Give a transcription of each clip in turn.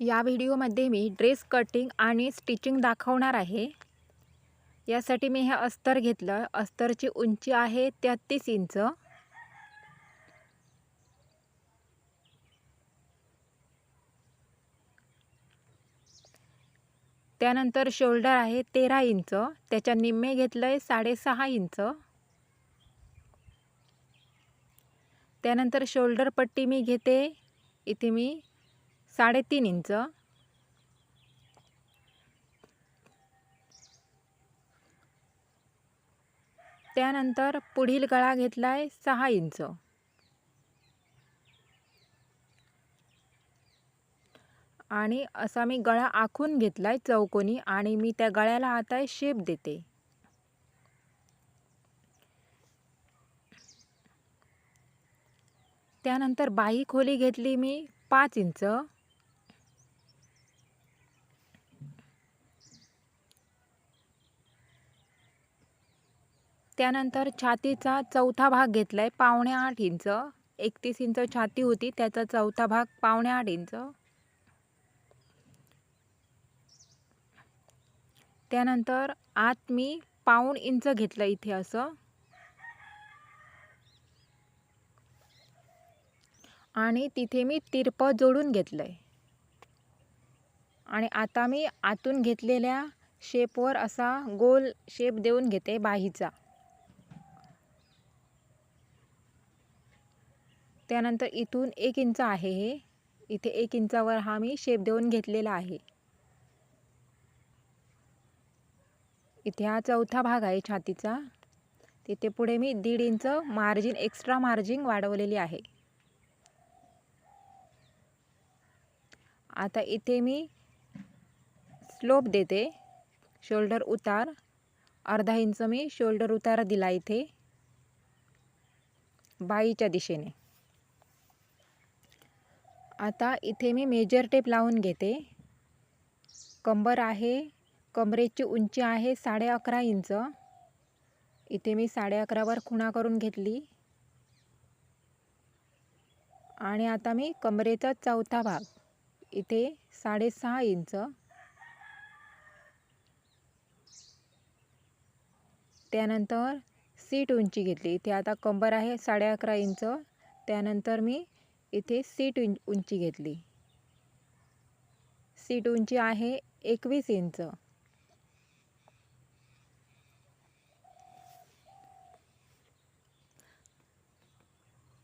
या व्हिडिओमध्ये मी ड्रेस कटिंग आणि स्टिचिंग दाखवणार आहे. यासाठी मी हे अस्तर घेतलं. अस्तरची उंची आहे तेहतीस इंच. त्यानंतर शोल्डर आहे तेरा इंच. त्याच्या निम्मे घेतलं आहे साडेसहा इंच. त्यानंतर शोल्डर पट्टी मी घेते. इथे मी साडेतीन इंच. त्यानंतर पुढील गळा घेतला आहे सहा इंच. आणि असा मी गळा आखून घेतला आहे चौकोनी आणि मी त्या गळ्याला आता शेप देते. त्यानंतर बाही खोली घेतली मी पाच इंच. त्यानंतर छातीचा चौथा भाग घेतला आहे पावणे आठ इंच. एकतीस इंच छाती होती त्याचा चौथा भाग पावणे आठ इंच. त्यानंतर आत मी पाऊण इंच घेतलं इथे असं. आणि तिथे मी तिरपं जोडून घेतलं आहे आणि आता मी आतून घेतलेल्या शेपवर असा गोल शेप देऊन घेते बाहीचा. त्यानंतर इथून एक इंच आहे हे. इथे एक इंचावर हा मी शेप देऊन घेतलेला आहे. इथे हा चौथा भाग आहे छातीचा. तिथे पुढे मी दीड इंच मार्जिन एक्स्ट्रा मार्जिन वाढवलेली आहे. आता इथे मी स्लोप देते. शोल्डर उतार. अर्धा इंच मी शोल्डर उतार दिला इथे. बाईच्या दिशेने. आता इथे मी मेजर टेप लावून घेते. कंबर आहे कमरेची उंची आहे साडे अकरा इंच. इथे मी साडे अकरावर खुणा करून घेतली. आणि आता मी कमरेचा चौथा भाग. इथे साडेसहा इंच. त्यानंतर सीट उंची घेतली. इथे आता कंबर आहे साडे अकरा इंच. त्यानंतर मी इथे सीट उंची घेतली. सीट उंची आहे एकवीस इंच.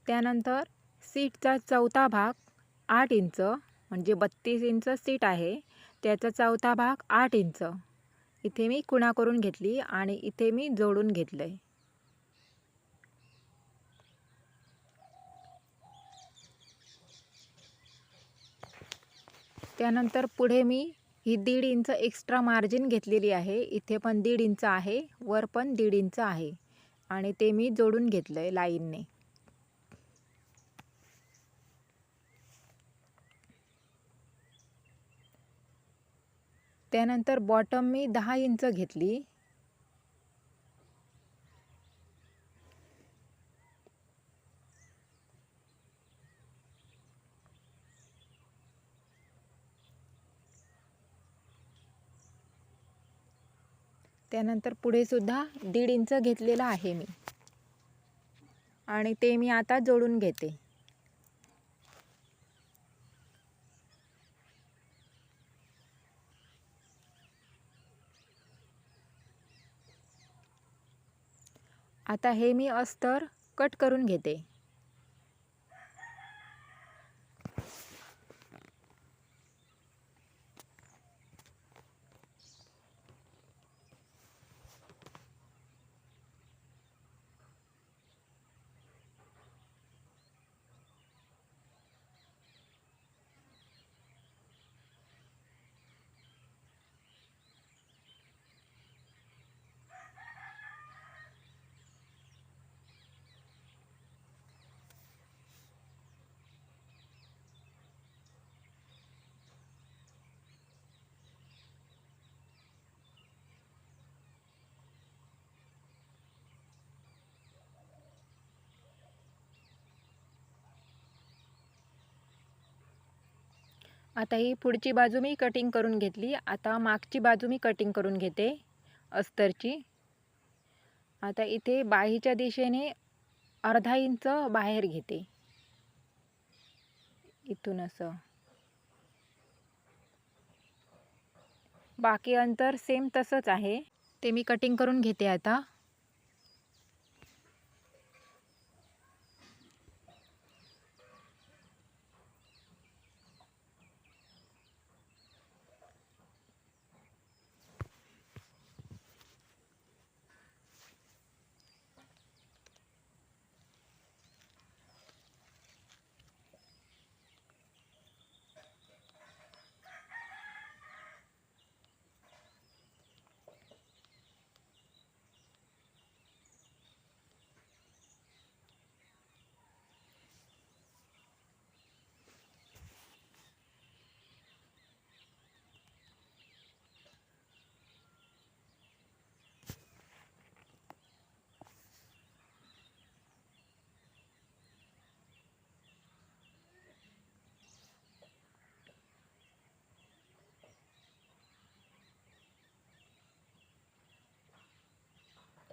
त्यानंतर सीटचा चौथा भाग आठ इंच म्हणजे बत्तीस इंच सीट आहे. त्याचा चौथा भाग आठ इंच. इथे मी कुणा करून घेतली आणि इथे मी जोडून घेतलं आहे त्यानंतर पुढे मी ही दीड इंच एक्स्ट्रा मार्जिन घेतलेली आहे. इथे पण दीड इंच आहे वर पण दीड इंच आहे. आणि ते मी जोडून घेतलं आहे लाईनने. त्यानंतर बॉटम मी दहा इंच घेतली. त्यानंतर पुढेसुद्धा दीड इंच घेतलेला आहे मी. आणि ते मी आता जोडून घेते. आता हे मी अस्तर कट करून घेते. आता ही पुढची बाजू मी कटिंग करून घेतली. आता मागची बाजू मी कटिंग करून घेते. अस्तरची. आता इथे बाहीच्या दिशेने अर्धा इंच बाहेर घेते. इथून असं. बाकी अंतर सेम तसंच आहे. ते मी कटिंग करून घेते आता.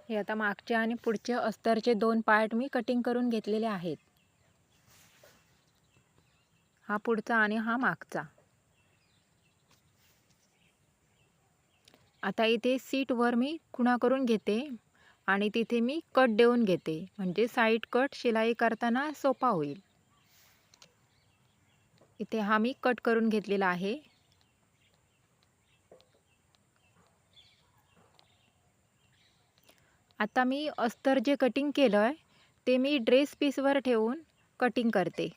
हे आता मागचे आणि पुढचे अस्तरचे दोन पार्ट मी कटिंग करून घेतलेले आहेत. हा पुढचा आणि हा मागचा. आता इथे सीटवर मी खुणा करून घेते आणि तिथे मी कट देऊन घेते. म्हणजे साईड कट शिलाई करताना सोपा होईल. इथे हा मी कट करून घेतलेला आहे. आता मी अस्तर जे कटिंग केलं आहे ते मी ड्रेस पीसवर ठेवून कटिंग करते.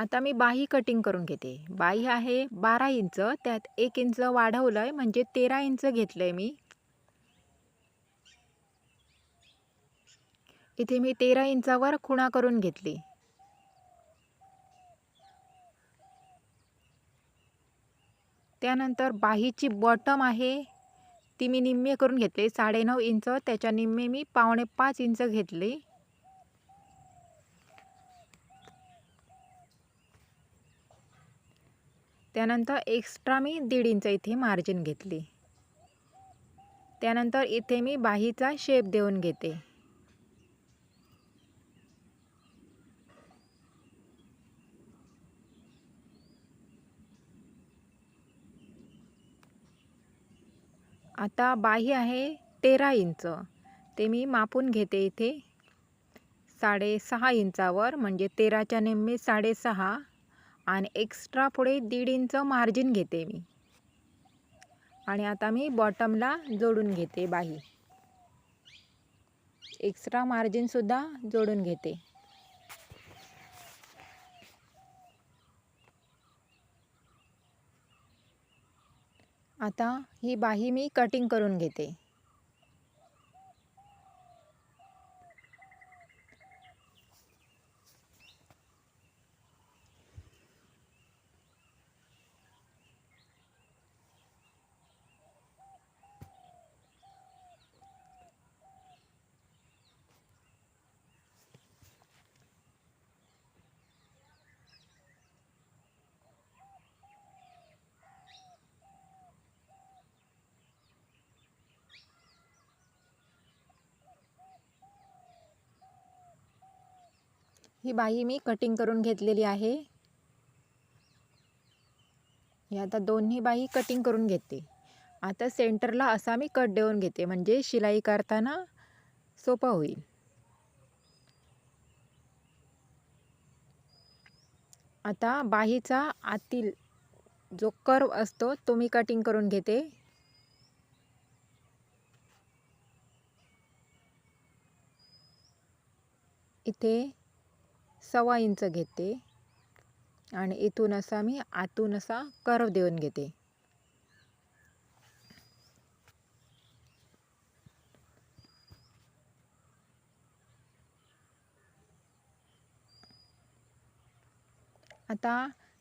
आता मी बाही कटिंग करून घेते. बाही आहे बारा इंच त्यात एक इंच वाढवलं आहे म्हणजे तेरा इंच घेतलं आहे मी. इथे मी तेरा इंचावर खुणा करून घेतली. त्यानंतर बाहीची बॉटम आहे ती मी निम्मे करून घेतली. साडेनऊ इंच त्याच्या निम्मे मी पावणे पाच इंच घेतले. त्यानंतर एक्स्ट्रा मी दीड इंच इथे मार्जिन घेतली. त्यानंतर इथे मी बाहीचा शेप देऊन घेते. आता बाही आहे तेरा इंच. ते मी मापून घेते इथे. साडेसहा इंचावर म्हणजे तेराच्या नेहमी साडेसहा आणि एक्स्ट्रा पुढे दीड इंच मार्जिन घेते मी. आणि आता मी बॉटमला जोडून घेते बाही. एक्स्ट्रा मार्जिनसुद्धा जोडून घेते. आता ही बाही मी कटिंग करून घेते. ही बाही मी कटिंग करून घेतलेली आहे. ही आता दोन्ही बाही कटिंग करून घेते. आता सेंटरला असा मी कट देऊन घेते. म्हणजे शिलाई करताना सोपं होईल. आता बाहीचा आतील जो कर्व असतो तो मी कटिंग करून घेते. इथे सव्वा इंच घेते. आणि इथून असा मी आतून असा कर्व देऊन घेते. आता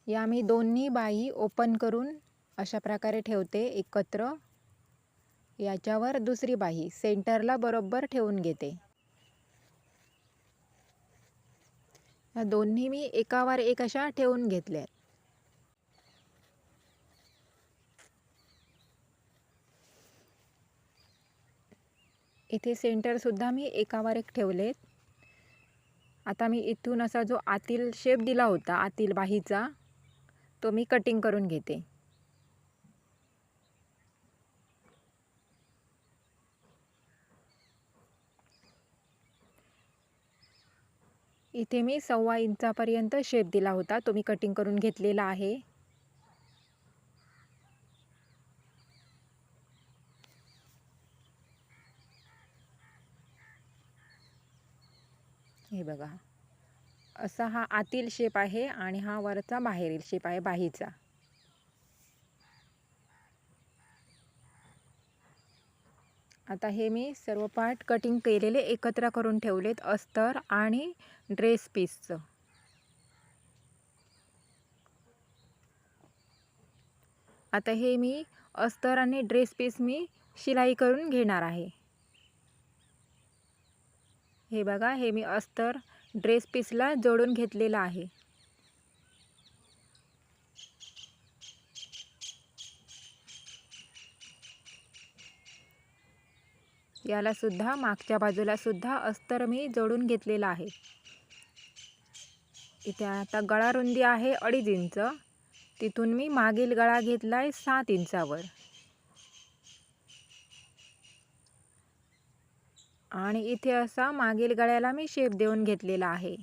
या मी दोन्ही बाई ओपन करून अशा प्रकारे ठेवते एकत्र. याच्यावर दुसरी बाही सेंटरला बरोबर ठेवून घेते. या दोन्ही मी एकावर एक अशा ठेवून घेतल्या आहेत. इथे सेंटरसुद्धा मी एकावर एक ठेवलेत. आता मी इथून असा जो आतील शेप दिला होता आतील बाहीचा तो मी कटिंग करून घेते. इथे मी सव्वा इंचापर्यंत शेप दिला होता. तो मी कटिंग करून घेतलेला आहे. हे बघा. असा हा आतील शेप आहे आणि हा वरचा बाहेरील शेप आहे बाहीचा. आता हे मी सर्व पार्ट कटिंग केलेले एकत्र करून ठेवलेत. अस्तर आणि ड्रेस पीसचं. आता हे मी अस्तर आणि ड्रेस पीस मी शिलाई करून घेणार आहे. हे बघा हे मी अस्तर ड्रेस पीसला जोडून घेतलेलं आहे. याला सुद्धा मागच्या बाजूला सुद्धा अस्तर मी जोडून घेतलेलं आहे. इथे आता गळा रुंदी आहे अडीच इंच. तिथून मी मागील गळा घेतला आहे सात इंचावर. आणि इथे असा मागील गळ्याला मी शेप देऊन घेतलेला आहे.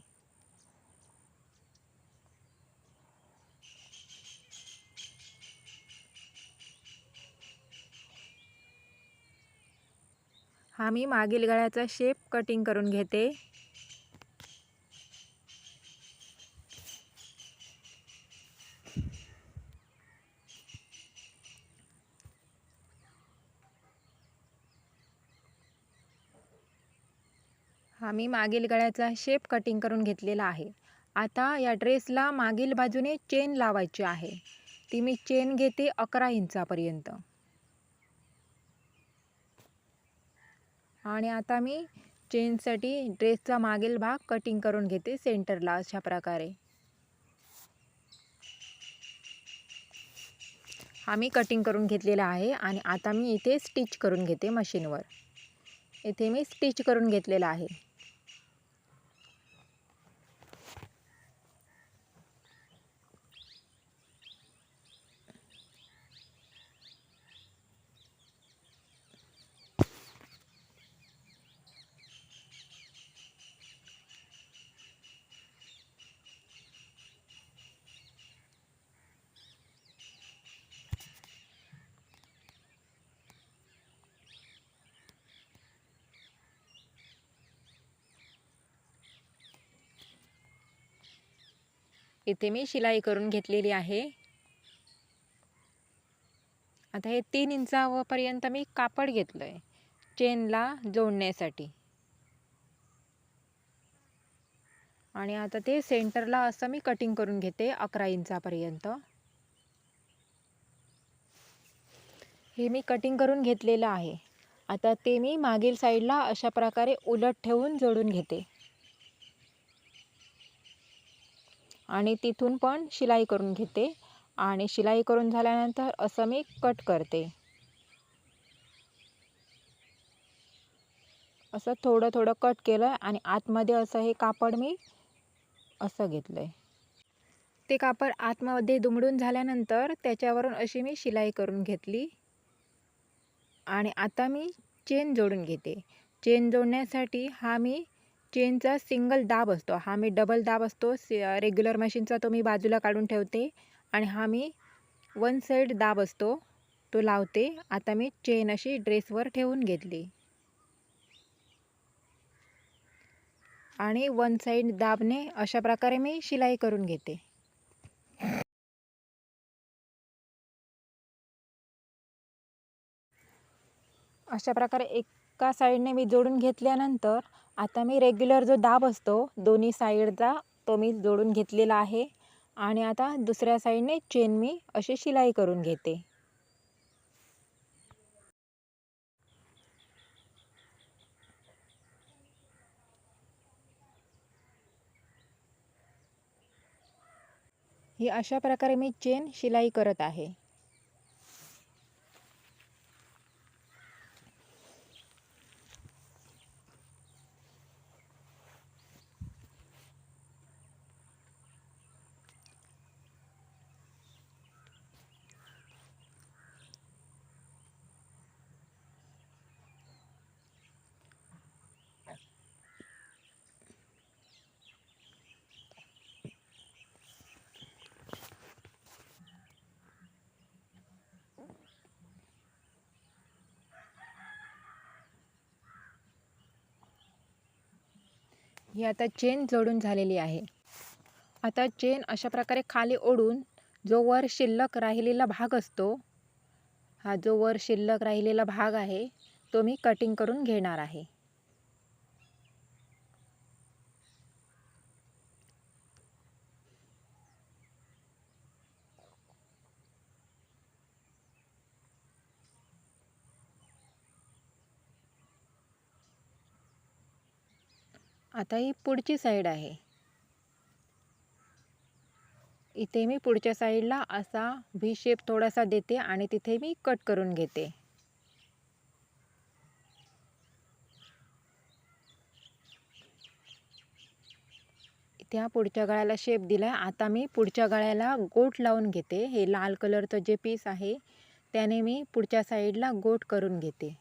हा मी मागील गळ्याचा शेप कटिंग करून घेते. हा मी मागील गळ्याचा शेप कटिंग करून घेतलेला आहे. आता या ड्रेसला मागील बाजूने चेन लावायची आहे. ती मी चेन घेते अकरा इंचापर्यंत. आणि आता मी चेनसाठी ड्रेसचा मागील भाग कटिंग करून घेते सेंटरला अशा प्रकारे. हा मी कटिंग करून घेतलेला आहे आणि आता मी इथे स्टिच करून घेते मशीनवर इथे मी स्टिच करून घेतलेलं आहे. इथे मी शिलाई करून घेतलेली आहे. आता हे तीन इंचापर्यंत मी कापड घेतलं आहे चेनला जोडण्यासाठी. आणि आता ते सेंटरला असं मी कटिंग करून घेते अकरा इंचापर्यंत. हे मी कटिंग करून घेतलेलं आहे. आता ते मी मागील साईडला अशा प्रकारे उलट ठेवून जोडून घेते. आणि तिथून पण शिलाई करून घेते. आणि शिलाई करून झाल्यानंतर असं मी कट करते. असं थोडं थोडं कट केलं आणि आतमध्ये असं हे कापड मी असं घेतलं आहे ते कापड आतमध्ये दुमडून झाल्यानंतर त्याच्यावरून अशी मी शिलाई करून घेतली. आणि आता मी चेन जोडून घेते. चेन जोडण्यासाठी हा मी चेनचा सिंगल दाब असतो. हा मी डबल दाब असतो. रेग्युलर मशीनचा तो मी बाजूला काढून ठेवते. आणि हा मी वन साईड दाब असतो. तो लावते. आता मी चेन अशी ड्रेसवर ठेवून घेतली. आणि वन साईड दाबने अशा प्रकारे मी शिलाई करून घेते. अशा प्रकारे एक एका साईडने मी जोडून घेतल्यानंतर आता मी रेग्युलर जो दाब असतो दोन्ही साईडचा तो मी जोडून घेतलेला आहे. आणि आता दुसऱ्या साईडने चेन मी अशी शिलाई करून घेते. ही अशा प्रकारे मी चेन शिलाई करत आहे. ही आता चेन जोडून झालेली आहे. आता चेन अशा प्रकारे खाली ओढून जो वर शिल्लक राहिलेला भाग असतो हा जो वर शिल्लक राहिलेला भाग आहे तो मी कटिंग करून घेणार आहे. आता ही पुढची साईड आहे. इथे मी पुढच्या साईडला असा व्ही शेप थोडासा देते आणि तिथे मी कट करून घेते. त्या पुढच्या गळ्याला शेप दिला आहे आता मी पुढच्या गळ्याला गोट लावून घेते. हे लाल कलरचं जे पीस आहे त्याने मी पुढच्या साईडला गोट करून घेते.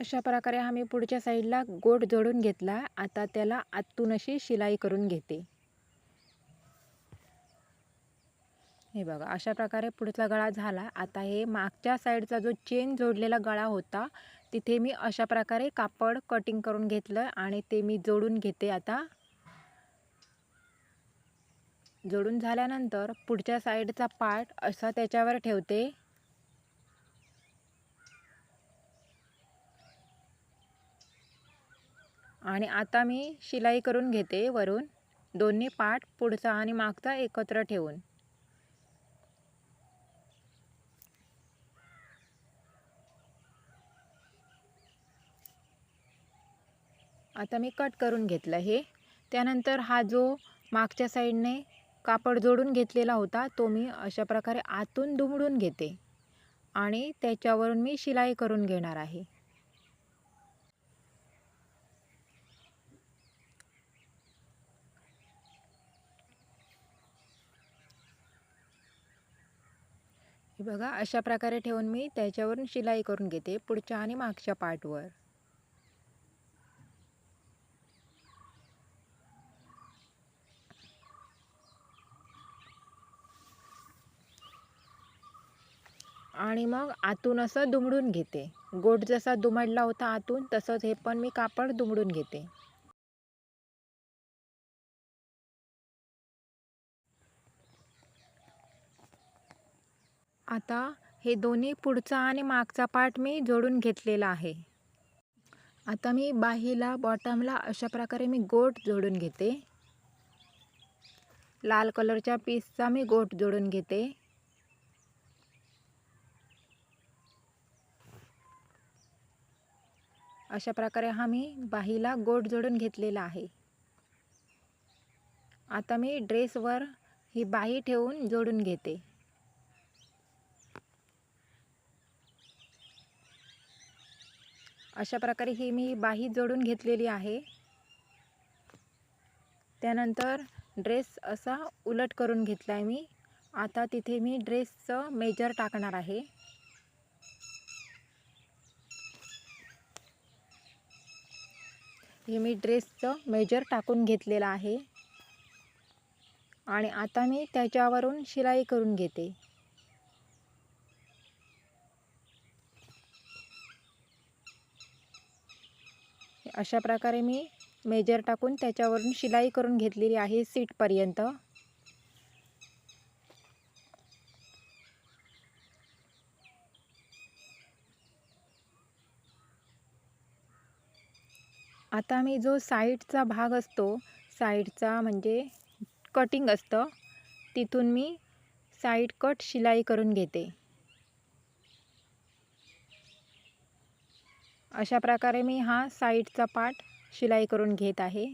अशा प्रकारे आम्ही पुढच्या साईडला गोट जोडून घेतला. आता त्याला आतून अशी शिलाई करून घेते. हे बघा अशा प्रकारे पुढचा गळा झाला. आता हे मागच्या साईडचा जो चेन जोडलेला गळा होता तिथे मी अशा प्रकारे कापड कटिंग करून घेतलं आणि ते मी जोडून घेते आता. जोडून झाल्यानंतर पुढच्या साईडचा पार्ट असा त्याच्यावर ठेवते. आणि आता मी शिलाई करून घेते वरून. दोन्ही पाठ पुढचा आणि मागचा एकत्र ठेवून. आता मी कट करून घेतलं हे. त्यानंतर हा जो मागच्या साईडने कापड जोडून घेतलेला होता तो मी अशा प्रकारे आतून दुमडून घेते. आणि त्याच्यावरून मी शिलाई करून घेणार आहे. बघा अशा प्रकारे ठेवून मी त्याच्यावरून शिलाई करून घेते पुढच्या आणि मागच्या पार्टवर आणि मग आतून असं दुमडून घेते. गोट जसा दुमडला होता आतून तसंच हे पण मी कापड दुमडून घेते. आता हे दोन्ही पुढचा आणि मागचा पार्ट मी जोडून घेतलेला आहे. आता मी बाहीला बॉटमला अशा प्रकारे मी गोट जोडून घेते. लाल कलरच्या पीसचा मी गोट जोडून घेते. अशा प्रकारे हा मी बाहीला गोट जोडून घेतलेला आहे. आता मी ड्रेसवर ही बाही ठेवून जोडून घेते. अशा प्रकारे ही मी बाही जोडून घेतलेली आहे. त्यानंतर ड्रेस असा उलट करून घेतला आहे मी. आता तिथे मी ड्रेसचं मेजर टाकणार आहे. हे मी ड्रेसचं मेजर टाकून घेतलेलं आहे. आणि आता मी त्याच्यावरून शिलाई करून घेते. अशा प्रकारे मी मेजर टाकून त्याच्यावरून शिलाई करून घेतलेली आहे सीटपर्यंत आता मी जो साईडचा भाग असतो साईडचा म्हणजे कटिंग असतं तिथून मी साईड कट शिलाई करून घेते. अशा प्रकारे मी हा साईडचा पार्ट शिलाई करून घेत आहे.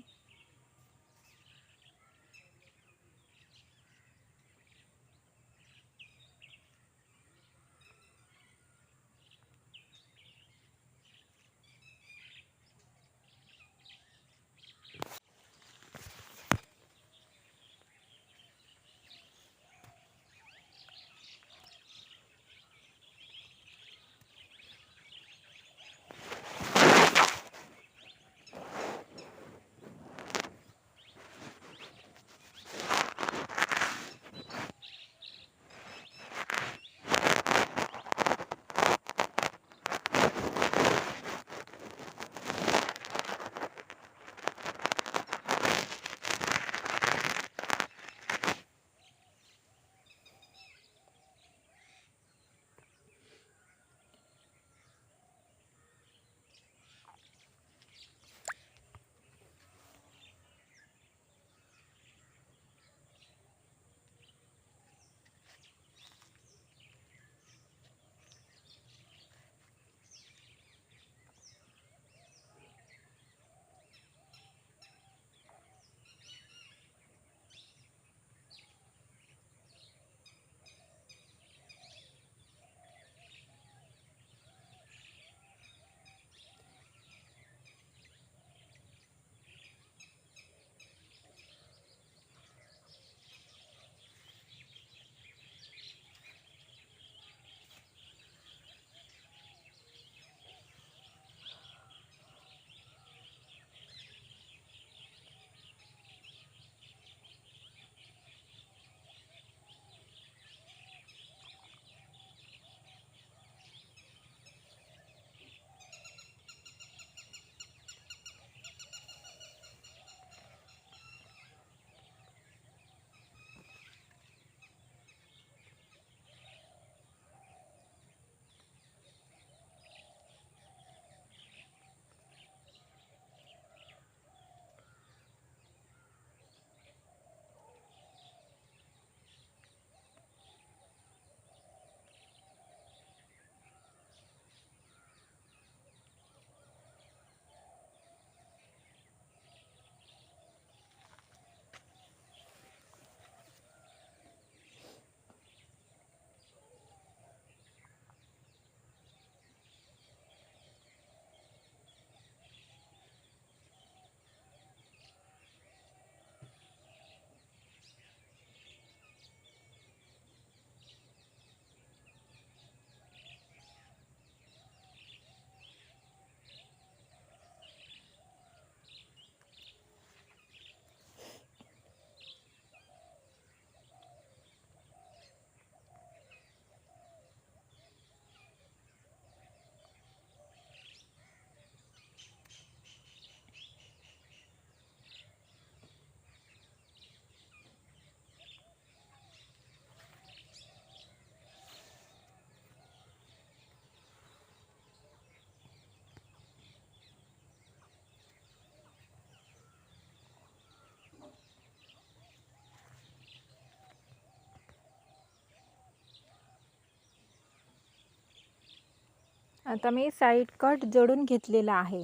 आता मी साईड कट जोडून घेतलेला आहे.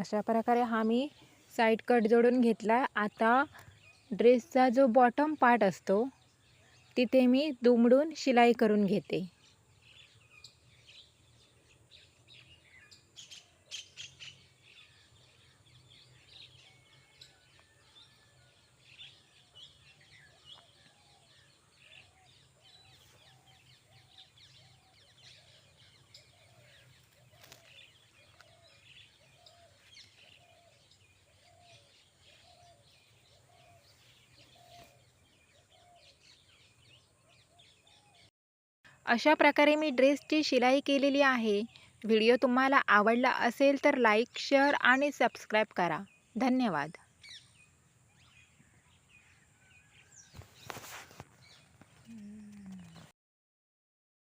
अशा प्रकारे हा मी साईड कट जोडून घेतला. आता ड्रेसचा जो बॉटम पार्ट असतो तिथे मी दुमडून शिलाई करून घेते. अशा प्रकारे मी ड्रेसची शिलाई केलेली आहे. व्हिडिओ तुम्हाला आवडला असेल तर लाईक शेअर आणि सबस्क्राईब करा. धन्यवाद.